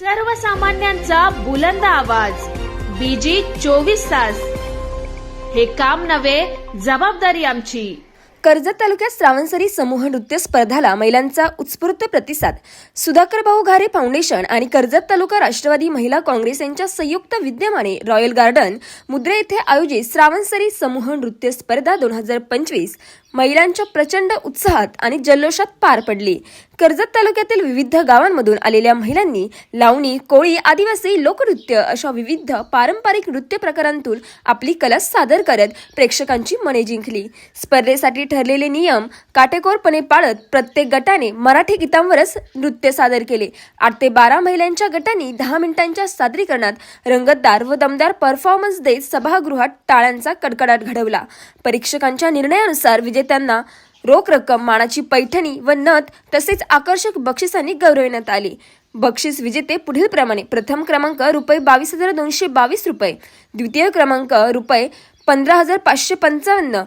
सर्वसामान्यांचा बुलंद आवाज. बीजी चोवीस तास. हे काम नव्हे जबाबदारी आमची. कर्जत तालुक्यात श्रावणसरी समूह नृत्य स्पर्धाला महिलांचा उत्स्फूर्त प्रतिसाद. सुधाकर भाऊ घारे फाउंडेशन आणि कर्जत तालुका राष्ट्रवादी महिला काँग्रेस यांच्या संयुक्त विद्यमाने रॉयल गार्डन मुद्रे येथे आयोजित श्रावणसरी समूह नृत्य स्पर्धा दोन हजार पंचवीस महिलांच्या प्रचंड उत्साहात आणि जल्लोषात पार पडली. कर्जत तालुक्यातील विविध गावांमधून आलेल्या महिलांनी लावणी कोळी आदिवासी लोकनृत्य अशा विविध पारंपरिक नृत्य प्रकारांतून आपली कला सादर करत प्रेक्षकांची मने जिंकली. स्पर्धेसाठी ठरलेले नियम काटेकोरपणे पाळत प्रत्येक गटाने मराठी गीतांवरच नृत्य सादर केले. आठ ते बारा महिलांच्या गटांनी दहा मिनिटांच्या सादरीकरणात रंगतदार व दमदार परफॉर्मन्स देत सभागृहात टाळ्यांचा कडकडाट घडवला. परीक्षकांच्या निर्णयानुसार विजय विजेत्यांना रोख रक्कम मानाची पैठणी व नथ तसेच आकर्षक बक्षिसांनी गौरविण्यात आले. बक्षीस विजेते पुढील प्रमाणे प्रथम क्रमांक रुपये बावीस हजार दोनशे बावीस रुपये द्वितीय क्रमांक रुपये पंधरा हजार पाचशे पंचावन्न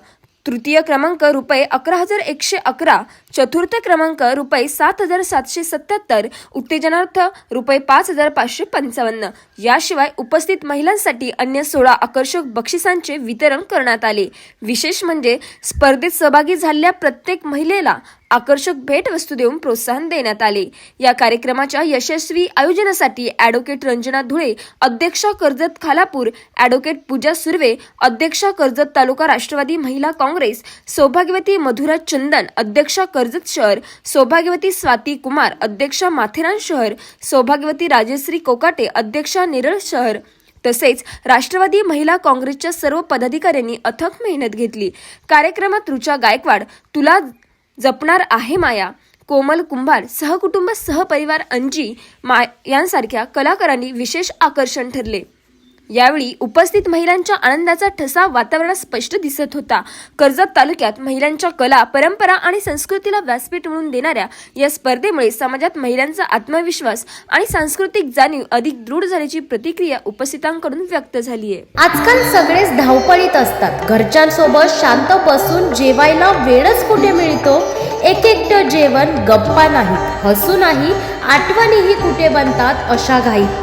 तृतीय क्रमांक रुपये अकरा हजार एकशे अकरा. चतुर्थ क्रमांक रुपये सात हजार सातशे सत्याहत्तर. उत्तेजनार्थ रुपये पाच हजार पाचशे पंचावन्न. याशिवाय उपस्थित महिलांसाठी अन्य सोळा आकर्षक बक्षिसांचे वितरण करण्यात आले. विशेष म्हणजे स्पर्धेत सहभागी झालेल्या प्रत्येक महिलेला आकर्षक भेटवस्तू देऊन प्रोत्साहन देण्यात आले. या कार्यक्रमाच्या यशस्वी आयोजनासाठी अॅडव्होकेट रंजना धुळे अध्यक्षा कर्जत खालापूर अॅडव्होकेट पूजा सुर्वे अध्यक्षा कर्जत तालुका राष्ट्रवादी महिला काँग्रेस सौभाग्यवती मधुरा चंदन अध्यक्षा कर्जत शहर सौभाग्यवती स्वाती कुमार अध्यक्षा माथेरान शहर सौभाग्यवती राजश्री कोकाटे अध्यक्षा नेरळ शहर तसेच राष्ट्रवादी महिला काँग्रेसच्या सर्व पदाधिकाऱ्यांनी अथक मेहनत घेतली. कार्यक्रमात रुचा गायकवाड तुला जपणार आहे माया कोमल कुंभार सहकुटुंब सहपरिवार अंजी मा यांसारख्या कलाकारांनी विशेष आकर्षण ठरले. यावेळी उपस्थित महिलांच्या आनंदाचा ठसा वातावरणात स्पष्ट दिसत होता. कर्जत तालुक्यात महिलांच्या कला परंपरा आणि संस्कृतीला व्यासपीठ म्हणून देणाऱ्या या स्पर्धेमुळे समाजात महिलांचा आत्मविश्वास आणि सांस्कृतिक जाणीव अधिक दृढ झाल्याची प्रतिक्रिया उपस्थितांकडून व्यक्त झाली आहे. आजकाल सगळेच धावपळीत असतात. घरच्यांसोबत शांत बसून जेवायला वेळच कुठे मिळतो? एक एकटं जेवण गप्पा नाही हसू नाही आठवणीही कुठे बनतात अशा घाईत.